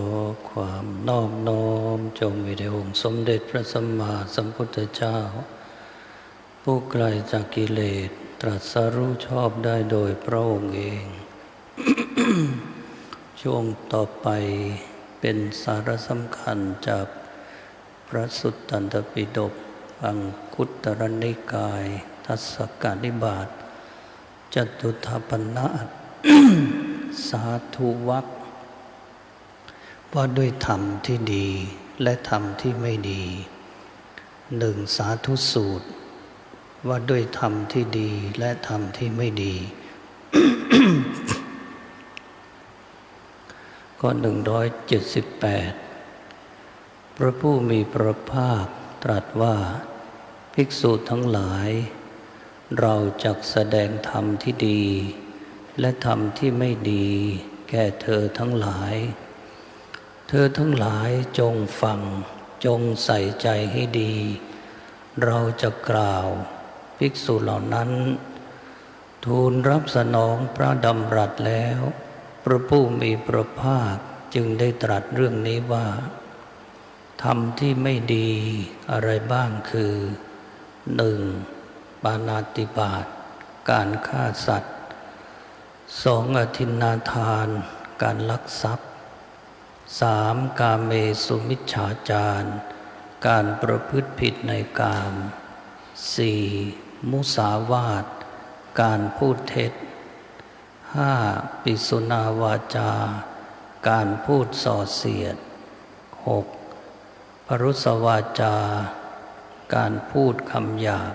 อความนอบน้อมจงมีแด่องค์สมเด็จพระสัมมาสัมพุทธเจ้า ผู้ไกลจากกิเลสตรัสรู้ชอบได้โดยพระองค์เอง ช่วงต่อไปเป็นสาระสำคัญจากพระสุตตันตปิฎกอังคุตรนิกาย ทัศกานิบาตจตุทปนาตสาธุวัก ว่าด้วยธรรมที่ดีและธรรมที่ไม่ดีหนึ่งสาธุสูตร ว่าด้วยธรรมที่ดีและธรรมที่ไม่ดี ก็หนึ่งร้อยเจ็ดสิบแปดพระผู้มีพระภาคตรัสว่า ภิกษุทั้งหลาย เราจักแสดงธรรมที่ดี และธรรมที่ไม่ดี แก่เธอทั้งหลาย เธอทั้งหลายจงฟัง จงใส่ใจให้ดี เราจะกล่าวภิกษุเหล่านั้น ทูลรับสนองพระดำรัสแล้ว พระผู้มีพระภาคจึงได้ตรัสเรื่องนี้ว่าธรรมที่ไม่ดีอะไรบ้างคือหนึ่งปานาติบาตการฆ่าสัตว์สองอธินาทาน การลักทรัพย์ สามกาเมสุมิชฌาจารการประพฤติผิดในกามสี่มุสาวาท การพูดเท็จห้าปิสุนาวาจา การพูดส่อเสียดหกปรุสวาจา การพูดคำหยาบ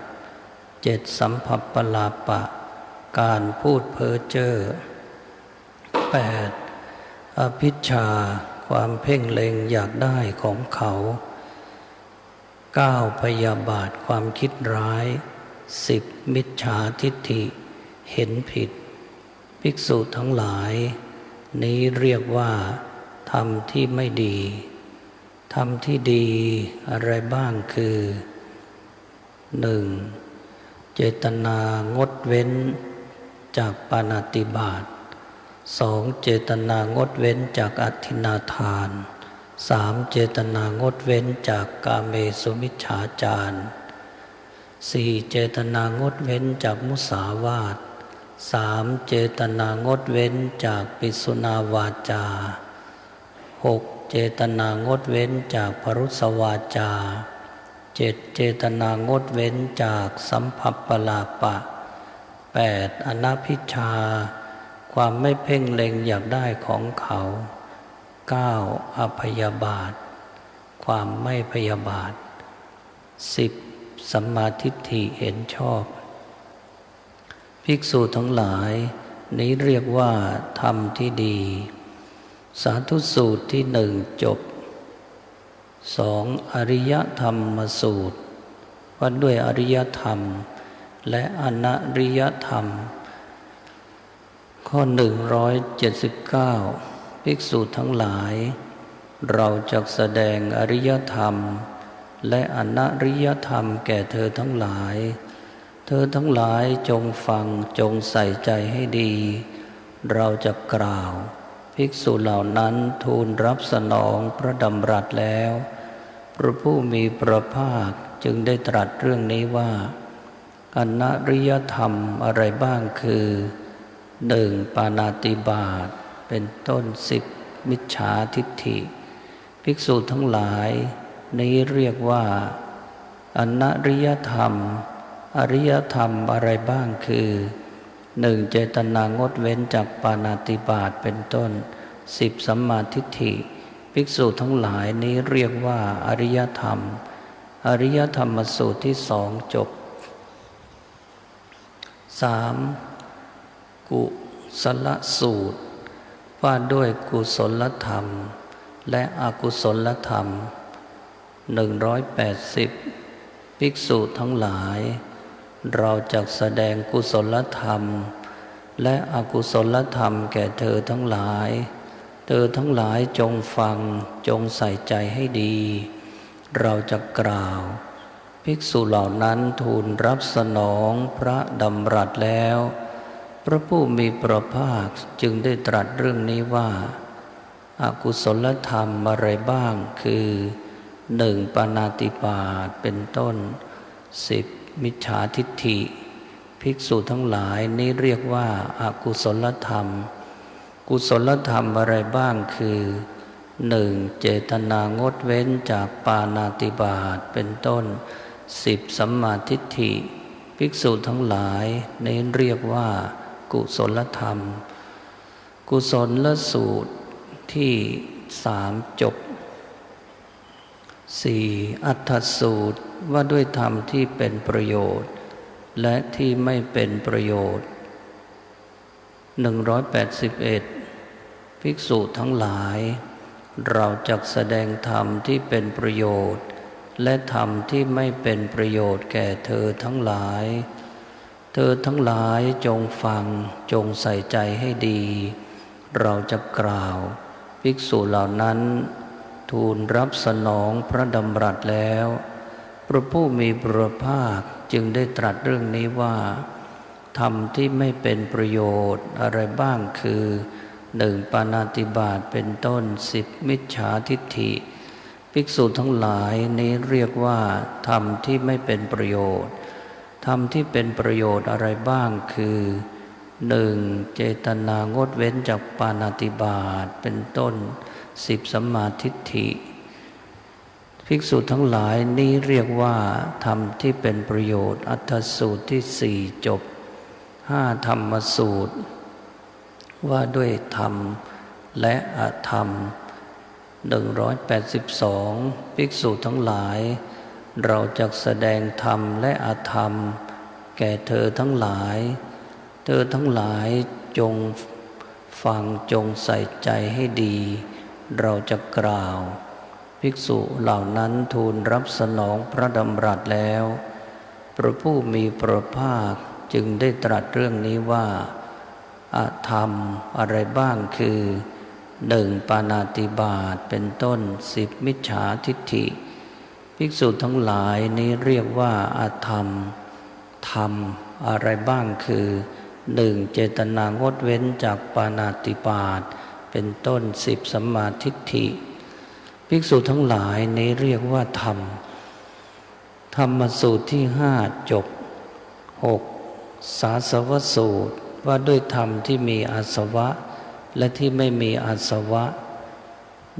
เจ็ดสัมผัสปลาปะ การพูดเพ้อเจ้อแปดอภิชา ความเพ่งเล็งอยากได้ของเขาเก้าพยาบาทความคิดร้ายสิบมิจฉาทิฏฐิ เห็นผิด ภิกษุทั้งหลาย นี้เรียกว่าธรรมที่ไม่ดีธรรมที่ดีอะไรบ้างคือหนึ่งเจตนางดเว้นจากปานาติบาต สองเจตนางดเว้นจากอธินาทานสามเจตนางดเว้นจากกาเมสุมิชฌาจารสี่เจตนางดเว้นจากมุสาวาทสามเจตนางดเว้นจากปิสุนาวาจาหกเจตนางดเว้นจากพรุสวาจาเจ็ดเจตนางดเว้นจากสัมผัสปลาปะแปดอนาพิชา ความไม่เพ่งเล็งอยากได้ของเขาเก้าอภยาบาท ความไม่พยาบาทสิบสัมมาทิฏฐิเห็นชอบ ภิกษุทั้งหลาย นี้เรียกว่า ธรรมที่ดี สาธุสูตรที่หนึ่งจบสองอริยธรรมสูตรว่าด้วยอริยธรรม และอนริยธรรม ข้อหนึ่งร้อยเจ็ดสิบเก้าภิกษุทั้งหลาย เราจะแสดงอริยธรรม และอนริยธรรมแก่เธอทั้งหลาย เธอทั้งหลายจงฟังจงใส่ใจให้ดี เราจะกล่าว ภิกษุเหล่านั้นทูลรับสนองพระดำรัสแล้ว พระผู้มีพระภาคจึงได้ตรัสเรื่องนี้ว่าอนริยธรรมอะไรบ้างคือ หนึ่งปานาติบาตเป็นต้นสิบมิจฉาทิฏฐิ ภิกษุทั้งหลาย นี้เรียกว่าอนริยธรรม อริยธรรมอะไรบ้างคือหนึ่งเจตนางดเว้นจากปานาติบาตเป็นต้นสิบสัมมาทิฏฐิ ภิกษุทั้งหลายนี้เรียกว่าอริยธรรม อริยธรรมสูตรที่สองจบสาม กุศลสูตร ว่าด้วยกุศลธรรม และอกุศลธรรม 180 ภิกษุทั้งหลาย เราจะแสดงกุศลธรรม และอกุศลธรรมแก่เธอทั้งหลาย เธอทั้งหลายจงฟังจงใส่ใจให้ดี เราจะกล่าวภิกษุเหล่านั้นทูลรับสนองพระดำรัสแล้ว พระผู้มีพระภาคจึงได้ตรัสเรื่องนี้ว่าออกุศลธรรมอะไรบ้างคือหนึ่งปานาติบาตเป็นต้นสิบมิจฉาทิฏฐิ ภิกษุทั้งหลายนี้เรียกว่าอากุศลธรรม กุศลธรรมอะไรบ้างคือหนึ่งเจตนางดเว้นจากปานาติบาตเป็นต้นสิบสัมมาทิฏฐิ ภิกษุทั้งหลายนี้เรียกว่า กุศลธรรม กุศลละสูตรที่สามจบสี่อัตถสูตรว่าด้วยธรรมที่เป็นประโยชน์ และที่ไม่เป็นประโยชน์ 181 ภิกษุทั้งหลาย เราจะแสดงธรรมที่เป็นประโยชน์ และธรรมที่ไม่เป็นประโยชน์แก่เธอทั้งหลาย เธอทั้งหลายจงฟังจงใส่ใจให้ดี เราจะกล่าว ภิกษุเหล่านั้น ทูลรับสนองพระดำรัสแล้ว พระผู้มีพระภาคจึงได้ตรัสเรื่องนี้ว่าธรรมที่ไม่เป็นประโยชน์อะไรบ้างคือหนึ่งปานาติบาตเป็นต้นสิบมิจฉาทิฏฐิ ภิกษุทั้งหลายนี้เรียกว่าธรรมที่ไม่เป็นประโยชน์ ธรรมที่เป็นประโยชน์อะไรบ้างคือหนึ่งเจตนางดเว้นจากปานาติบาตเป็นต้นสิบสัมมาทิฏฐิ ภิกษุทั้งหลายนี้เรียกว่าธรรมที่เป็นประโยชน์ อัตถสูตรที่สี่จบห้าธรรมสูตร ว่าด้วยธรรมและอธรรมหนึ่งร้อยแปดสิบสองภิกษุทั้งหลาย เราจะแสดงธรรมและอาธรรม แก่เธอทั้งหลาย เธอทั้งหลายจงฟังจงใส่ใจให้ดี เราจะกล่าว ภิกษุเหล่านั้นทูลรับสนองพระดำรัสแล้ว พระผู้มีพระภาคจึงได้ตรัสเรื่องนี้ว่าอาธรรมอะไรบ้างคือหนึ่งปานาติบาตเป็นต้นสิบมิจฉาทิฏฐิ ภิกษุทั้งหลายนี้เรียกว่าอาธรรม ธรรมอะไรบ้างคือหนึ่งเจตนางดเว้นจากปานาติบาตเป็นต้นสิบสัมมาทิฏฐิ ภิกษุทั้งหลายนี้เรียกว่าธรรม ธรรมสูตรที่ห้าจบหกสาสวสูตรว่าด้วยธรรมที่มีอาสวะ และที่ไม่มีอาสวะ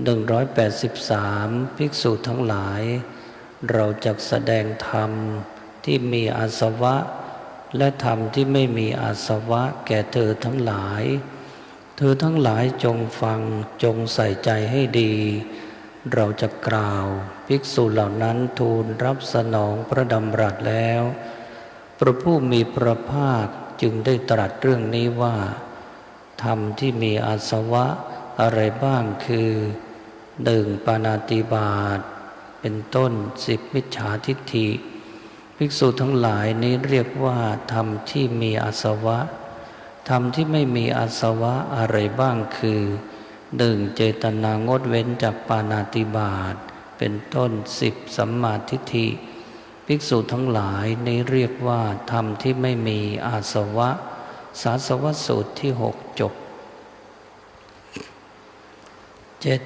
หนึ่งร้อยแปดสิบสามภิกษุทั้งหลาย เราจะแสดงธรรมที่มีอาสวะ และธรรมที่ไม่มีอาสวะ แก่เธอทั้งหลาย เธอทั้งหลายจงฟังจงใส่ใจให้ดี เราจะกล่าว ภิกษุเหล่านั้นทูลรับสนองพระดำรัสแล้ว พระผู้มีพระภาคจึงได้ตรัสเรื่องนี้ว่า ธรรมที่มีอาสวะอะไรบ้างคือหนึ่งปานาติบาต เป็นต้นสิบมิจฉาทิฏฐิ ภิกษุทั้งหลายนี้เรียกว่าธรรมที่มีอาสวะธรรมที่ไม่มีอาสวะอะไรบ้างคือหนึ่งเจตนางดเว้นจากปานาติบาตเป็นต้นสิบสัมมาทิฏฐิ ภิกษุทั้งหลายนี้เรียกว่าธรรมที่ไม่มีอาสวะ สาสวะสูตรที่หกจบเจ็ด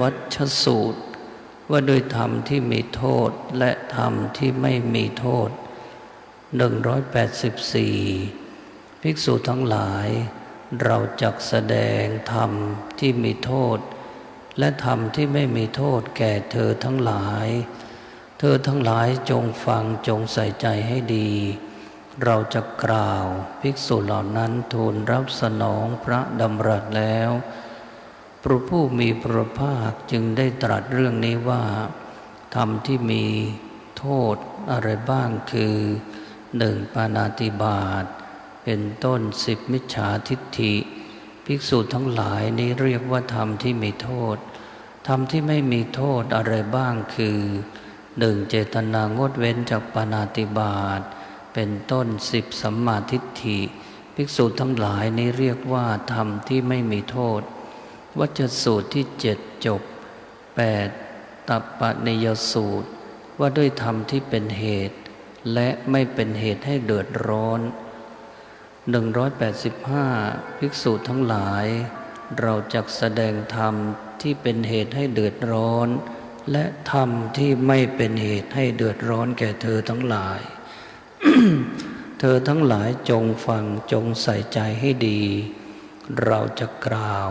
วัชสูตร ว่าด้วยธรรมที่มีโทษและธรรมที่ไม่มีโทษหนึ่งร้อยแปดสิบสี่ภิกษุทั้งหลาย เราจักแสดงธรรมที่มีโทษ และธรรมที่ไม่มีโทษแก่เธอทั้งหลาย เธอทั้งหลายจงฟังจงใส่ใจให้ดี เราจะกล่าวภิกษุเหล่านั้นทูลรับสนองพระดำรัสแล้ว พระผู้มีพระภาคจึงได้ตรัสเรื่องนี้ว่าธรรมที่มีโทษอะไรบ้างคือหนึ่งปานาติบาตเป็นต้นสิบมิจฉาทิฏฐิ ภิกษุทั้งหลายนี้เรียกว่าธรรมที่มีโทษธรรมที่ไม่มีโทษอะไรบ้างคือหนึ่งเจตนางดเว้นจากปานาติบาตเป็นต้นสิบสัมมาทิฏฐิ ภิกษุทั้งหลายนี้เรียกว่าธรรมที่ไม่มีโทษ วัจสูตรที่เจ็ดจบแปดตัปปนิยสูตร ว่าด้วยธรรมที่เป็นเหตุ และไม่เป็นเหตุให้เดือดร้อน 185 ภิกษุทั้งหลาย เราจะแสดงธรรมที่เป็นเหตุให้เดือดร้อน และธรรมที่ไม่เป็นเหตุให้เดือดร้อนแก่เธอทั้งหลาย เธอทั้งหลายจงฟังจงใส่ใจให้ดี เราจะกล่าว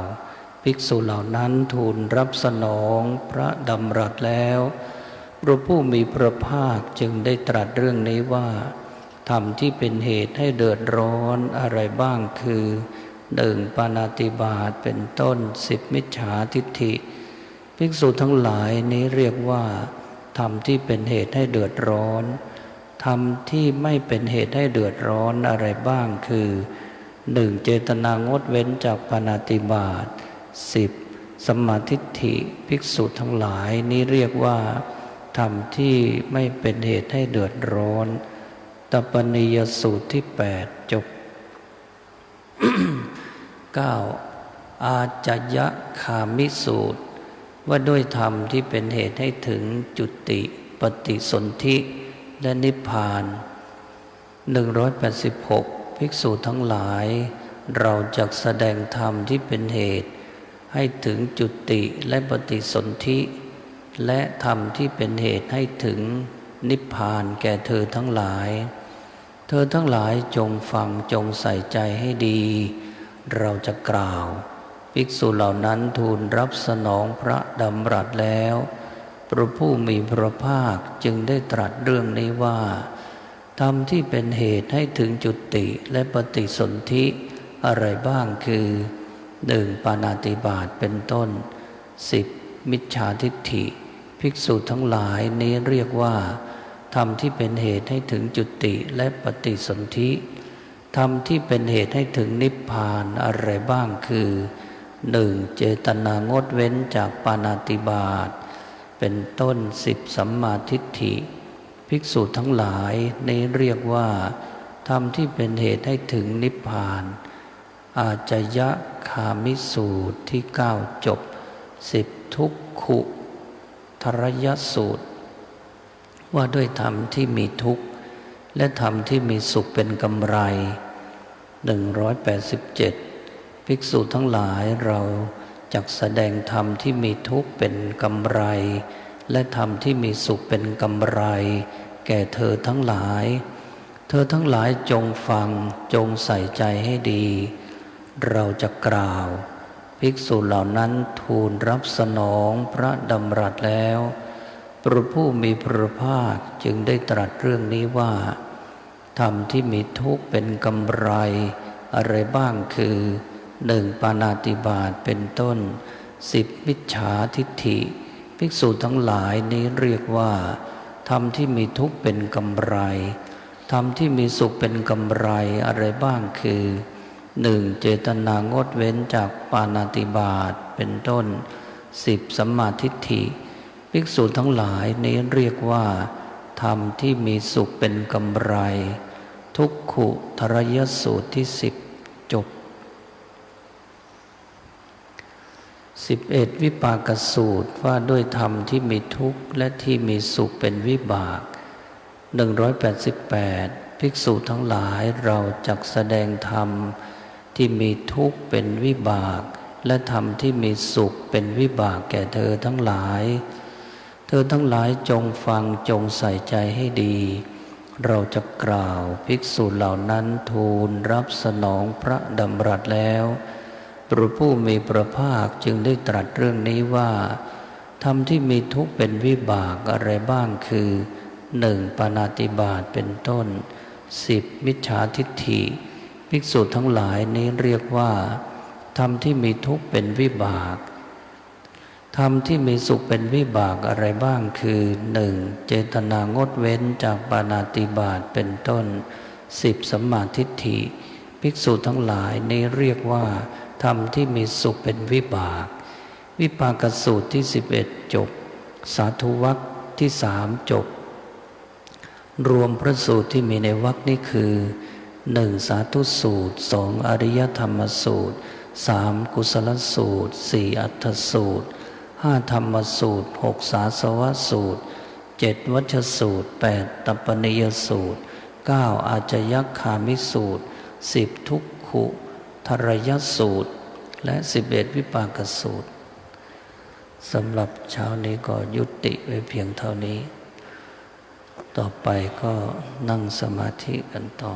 ภิกษุเหล่านั้นทูลรับสนองพระดำรัสแล้วพระผู้มีพระภาคจึงได้ตรัสเรื่องนี้ว่าธรรมที่เป็นเหตุให้เดือดร้อนอะไรบ้างคือหนึ่งปานาติบาตเป็นต้นสิบมิจฉาทิฏฐิ ภิกษุทั้งหลายนี้เรียกว่าธรรมที่เป็นเหตุให้เดือดร้อนธรรมที่ไม่เป็นเหตุให้เดือดร้อนอะไรบ้างคือหนึ่งเจตนางดเว้นจากปานาติบาต สิบสมมาทิฏฐิภิกษุทั้งหลายนี้เรียกว่าธรรมที่ไม่เป็นเหตุให้เดือดร้อนตปนิยสูตรที่แปดจบ 9. อาจยะคามิสูตร ว่าด้วยธรรมที่เป็นเหตุให้ถึงจุติปฏิสนธิและนิพพาน 186 ภิกษุทั้งหลาย เราจะแสดงธรรมที่เป็นเหตุ ให้ถึงจุติและปฏิสนธิและธรรมที่เป็นเหตุให้ถึงนิพพานแก่เธอทั้งหลาย เธอทั้งหลายจงฟังจงใส่ใจให้ดี เราจะกล่าว ภิกษุเหล่านั้นทูลรับสนองพระดำรัสแล้วพระผู้มีพระภาคจึงได้ตรัสเรื่องนี้ว่าธรรมที่เป็นเหตุให้ถึงจุติและปฏิสนธิอะไรบ้างคือ หนึ่งปานาติบาตเป็นต้นสิบมิจฉาทิฏฐิ ภิกษุทั้งหลายนี้เรียกว่าธรรมที่เป็นเหตุให้ถึงจุติและปฏิสนธิธรรมที่เป็นเหตุให้ถึงนิพพานอะไรบ้างคือหนึ่งเจตนางดเว้นจากปานาติบาตเป็นต้นสิบสัมมาทิฏฐิ ภิกษุทั้งหลายนี้เรียกว่าธรรมที่เป็นเหตุให้ถึงนิพพาน อาจยะคามิสูตรที่เก้าจบสิบทุกขุทรยสูตร ว่าด้วยธรรมที่มีทุกข์ และธรรมที่มีสุขเป็นกำไร 187 ภิกษุทั้งหลายเราจักแสดงธรรมที่มีทุกข์เป็นกำไร และธรรมที่มีสุขเป็นกำไร แก่เธอทั้งหลาย เธอทั้งหลายจงฟังจงใส่ใจให้ดี เราจะกล่าว ภิกษุเหล่านั้นทูลรับสนองพระดำรัสแล้วพระผู้มีพระภาคจึงได้ตรัสเรื่องนี้ว่าธรรมที่มีทุกข์เป็นกำไร อะไรบ้างคือหนึ่งปานาติบาตเป็นต้นสิบมิจฉาทิฏฐิ ภิกษุทั้งหลายนี้เรียกว่าธรรมที่มีทุกข์เป็นกำไรธรรมที่มีสุขเป็นกำไรอะไรบ้างคือ หนึ่งเจตนางดเว้นจากปานาติบาตเป็นต้นสิบสัมมาทิฏฐิ ภิกษุทั้งหลายนี้เรียกว่าธรรมที่มีสุขเป็นกำไร ทุกขุทรยสูตรที่สิบจบสิบเอ็ดวิปากสูตรว่าด้วยธรรมที่มีทุกข์และที่มีสุขเป็นวิบากหนึ่งร้อยแปดสิบแปดภิกษุทั้งหลายเราจักแสดงธรรม ที่มีทุกข์เป็นวิบาก และธรรมที่มีสุขเป็นวิบากแก่เธอทั้งหลาย เธอทั้งหลายจงฟังจงใส่ใจให้ดี เราจะกล่าวภิกษุเหล่านั้นทูลรับสนองพระดำรัสแล้วพระผู้มีพระภาคจึงได้ตรัสเรื่องนี้ว่าธรรมที่มีทุกข์เป็นวิบากอะไรบ้างคือหนึ่งปานาติบาตเป็นต้นสิบมิจฉาทิฏฐิ ภิกษุทั้งหลายนี้เรียกว่าธรรมที่มีทุกข์เป็นวิบากธรรมที่มีสุขเป็นวิบากอะไรบ้างคือหนึ่งเจตนางดเว้นจากปานาติบาตเป็นต้นสิบสัมมาทิฏฐิ ภิกษุทั้งหลายนี้เรียกว่าธรรมที่มีสุขเป็นวิบาก วิปากสูตรที่สิบเอ็ดจบ สาธุวัคที่สามจบ รวมพระสูตรที่มีในวัคนี้คือ หนึ่งสาธุสูตรสองอริยธรรมสูตรสามกุศลสูตรสี่อัตถสูตรห้าธรรมสูตรหกสาสวสูตรเจ็ดวัชสูตรแปดตปนิยสูตรเก้าอาจยักคามิสูตรสิบทุกขุทรยสูตร และสิบเอ็ดวิปากสูตรสำหรับเช้านี้ก็ยุติไว้เพียงเท่านี้ ต่อไปก็นั่งสมาธิกันต่อ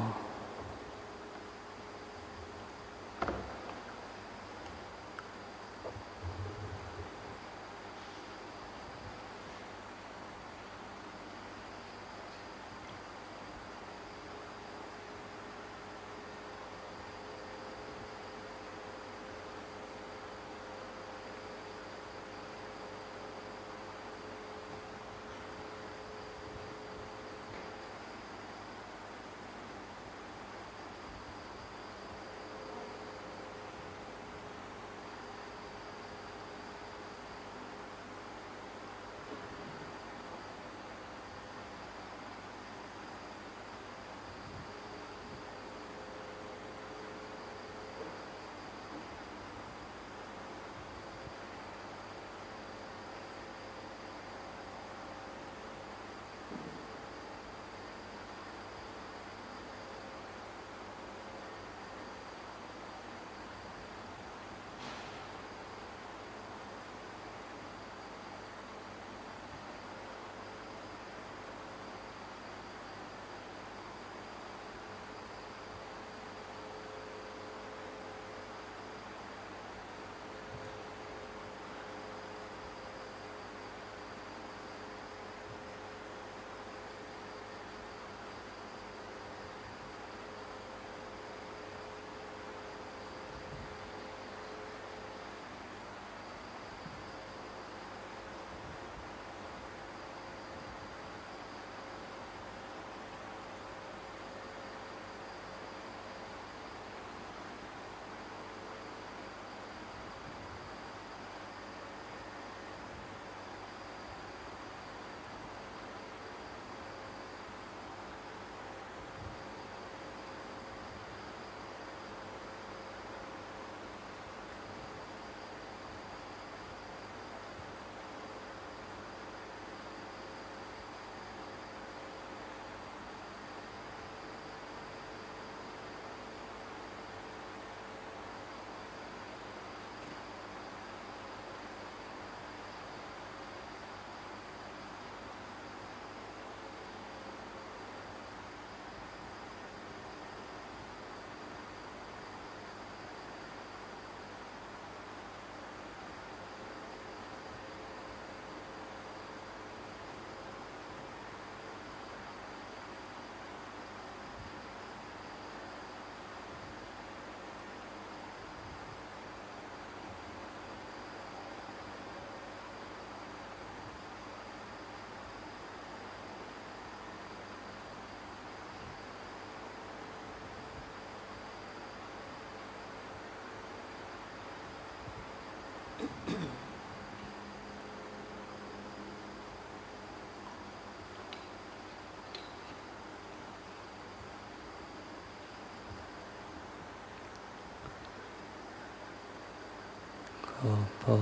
ก็พอ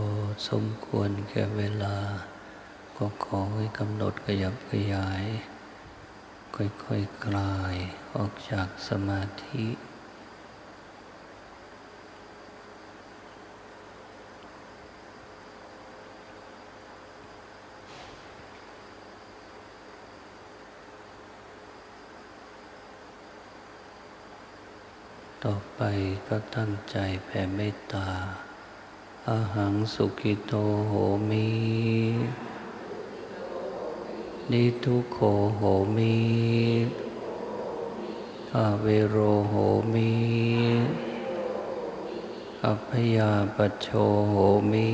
สมควรแก่เวลา ก็ขอให้กำหนดขยับขยาย ค่อยๆคคลายออกจากสมาธิต่อไปก็ตั้งใจแผ่เมตตา อาหังสุกิโตโหมิ นิทุโขโหมิอเวโรโหมิอัพยาปโชโหมิ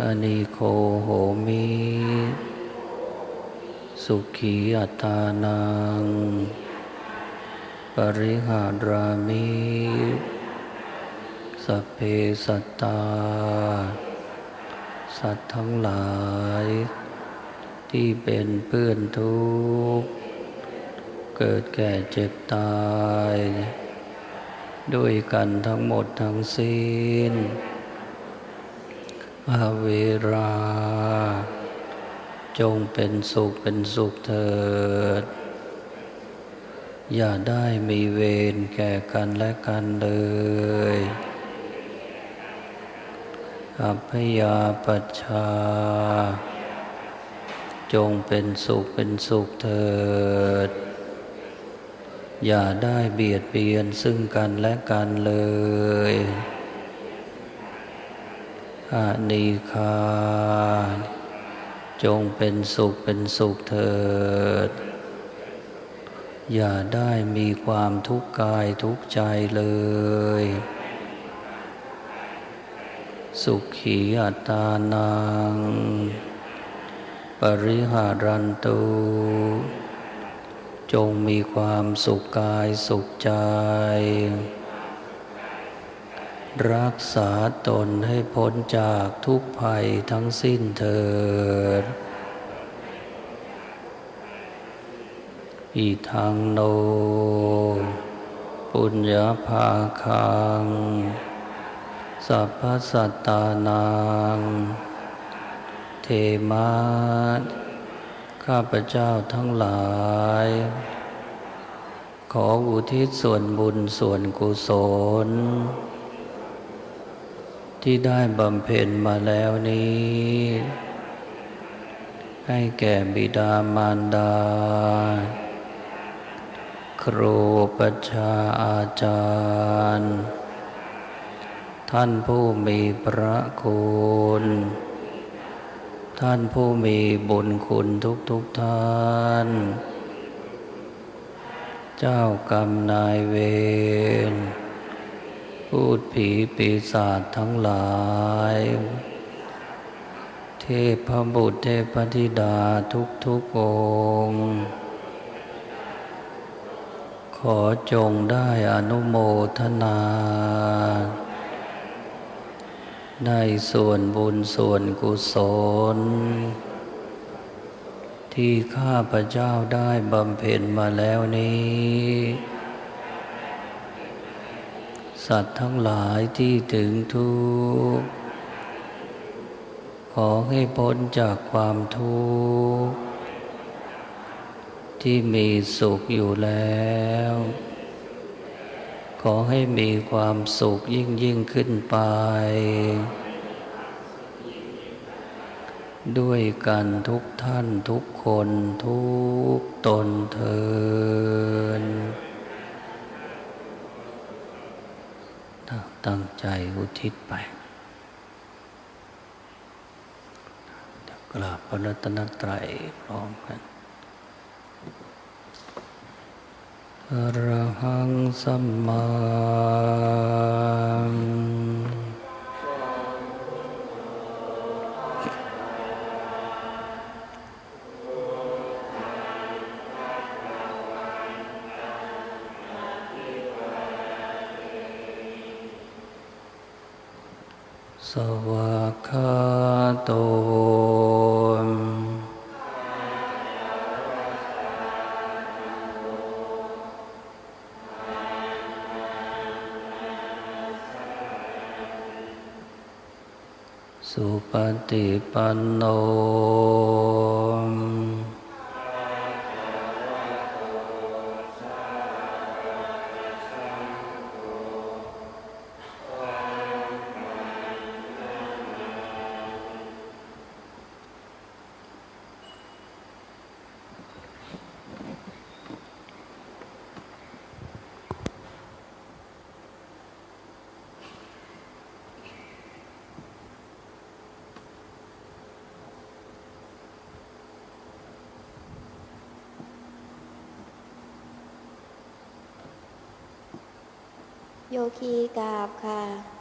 อนิโคโหมิ สุขีอัตานัง ปริหารามิ สัพเพสัตตา สัตว์ทั้งหลาย ที่เป็นเพื่อนทุกข์ เกิดแก่เจ็บตาย ด้วยกันทั้งหมดทั้งสิ้นอาเวรา จงเป็นสุขเป็นสุขเถิด อย่าได้มีเวรแก่กันและกันเลย อัพยาปัชชา จงเป็นสุขเป็นสุขเถิด อย่าได้เบียดเบียนซึ่งกันและกันเลยอานิคา จงเป็นสุขเป็นสุขเถิด อย่าได้มีความทุกข์กายทุกข์ใจเลย สุขีอัตานัง ปริหารันตุ จงมีความสุขกายสุขใจ รักษาตนให้พ้นจากทุกภัยทั้งสิ้นเถิดอีทังโน ปุญญาภาคัง สัพพสัตตานัง เทมาข้าพเจ้าทั้งหลาย ขออุทิศส่วนบุญส่วนกุศล ที่ได้บำเพ็ญมาแล้วนี้ ให้แก่บิดามารดา ครูปัชาอาจารย์ ท่านผู้มีพระคุณ ท่านผู้มีบุญคุณทุกทุกๆท่าน เจ้ากรรมนายเวร พูดผีปีศาจทั้งหลาย เทพบุตรเทพธิดาทุกทุกๆองค์ขอจงได้อนุโมทนา ในส่วนบุญส่วนกุศล ที่ข้าพระเจ้าได้บำเพ็ญมาแล้วนี้ สัตว์ทั้งหลายที่ถึงทุกข์ ขอให้พ้นจากความทุกข์ ที่มีสุขอยู่แล้ว ขอให้มีความสุขยิ่งยิ่งขึ้นไป ด้วยกันทุกท่านทุกคนทุกตนเทินตั้งใจอุทิศไปกราบพระรัตนตรัยพร้อมกัน อรหังสัมมาสวากาโต สุปฏิปันโน คีกราบค่ะ